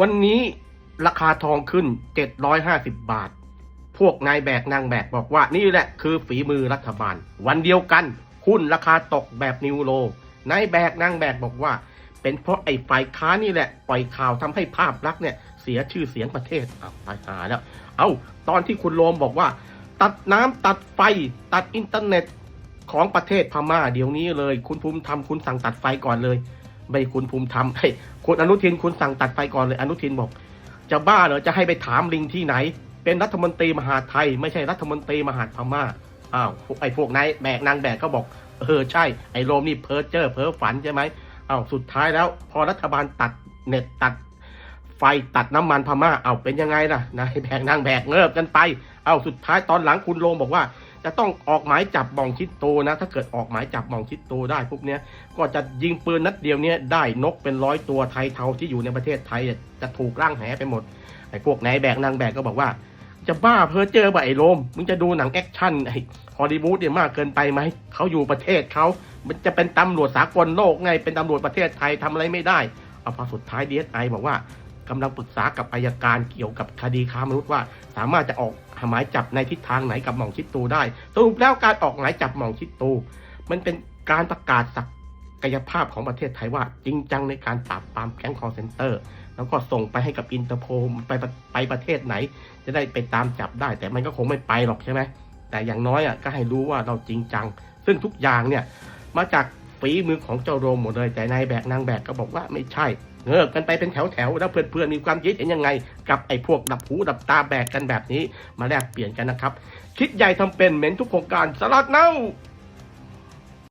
วันนี้ราคาทองขึ้น 750 บาท พวกนายแบกนางแบกบอกว่านี่แหละคือฝีมือรัฐบาล วันเดียวกันหุ้นราคาตกแบบนิวโรนายแบกนางแบกบอกว่า เป็นเพราะไอ้ฝ่ายค้านนี่แหละ ปล่อยข่าวทำให้ภาพลักษณ์เนี่ยเสียชื่อเสียงประเทศอ้าวตายหาแล้ว เอาตอนที่คุณโรมบอกว่า ตัดน้ำตัดไฟตัดอินเทอร์เน็ตของประเทศพม่าเดี๋ยวนี้เลย คุณภูมิธรรมคุณสั่งตัดไฟก่อนเลย ไม่คุณภูมิธรรมเฮ้คุณอนุทินคุณสั่งตัดไฟก่อนเลยอนุทินบอก จะบ้าเหรอจะให้ไปถามลิงที่ไหน เป็นรัฐมนตรีมหาไทย ไม่ใช่รัฐมนตรีมหาพม่าอ้าวไอ้พวกนายแบกนางแบกก็บอกเออใช่ไอ้โรมนี่เพ้อเจ้อเพ้อฝันใช่ไหมอ้าวสุดท้ายแล้ว พอรัฐบาลตัดเน็ตตัด ไฟตัดน้ำมันพม่าเอาเป็นยังไงล่ะนายแบกนางแบกเงิบกันไป เอาสุดท้ายตอนหลังคุณโรมบอกว่า จะต้องออกหมายจับมองชิดโตนะ ถ้าเกิดออกหมายจับมองชิดโตได้พวกเนี้ยก็จะยิงปืนนัดเดียวเนี้ยได้นกเป็นร้อยตัวไทยเทาที่อยู่ในประเทศไทยจะถูกร่างแหไปหมดไอ้พวกนายแบกนางแบกก็บอกว่า จะบ้าเพ้อเจอบ่ไอ้โรมมึงจะดูหนังแอคชั่นไอ้ฮอลลีวูดเนี่ยมากเกินไปไหมเขาอยู่ประเทศเขามันจะเป็นตำรวจสากลโลกไงเป็นตำรวจประเทศไทยทำอะไรไม่ได้เอาพอสุดท้ายดีเอสไอบอกว่ากำลังปรึกษากับอายการเกี่ยวกับคดีค้ามนุษย์ว่า สามารถจะออก หมายจับในทิศทางไหนกับหม่องชิดตูได้ สรุปแล้วการออกหมายจับหม่องชิดตู มันเป็นการประกาศศักยภาพของประเทศไทยว่าจริงจังในการปราบปรามแก๊งคอร์เซนเตอร์ แล้วก็ส่งไปให้กับอินเตอร์โพลไปไปประเทศไหน จะได้ไปตามจับได้ แต่มันก็คงไม่ไปหรอกใช่ไหมแต่อย่างน้อยอะก็ให้รู้ว่าเราจริงจัง ซึ่งทุกอย่างเนี่ยมาจาก ฝีมือของเจ้าโรมหมดเลยแต่นายแบกนางแบกก็บอกว่าไม่ใช่เงือบกันไปเป็นแถวแถวๆแล้วเพื่อนๆมีความคิดเห็นยังไง กับไอ้พวกดับหูดับตาแบกกันแบบนี้มาแลกเปลี่ยนกันนะครับ คิดใหญ่ทำเป็นเหม็นทุกโครงการสลัดเน่า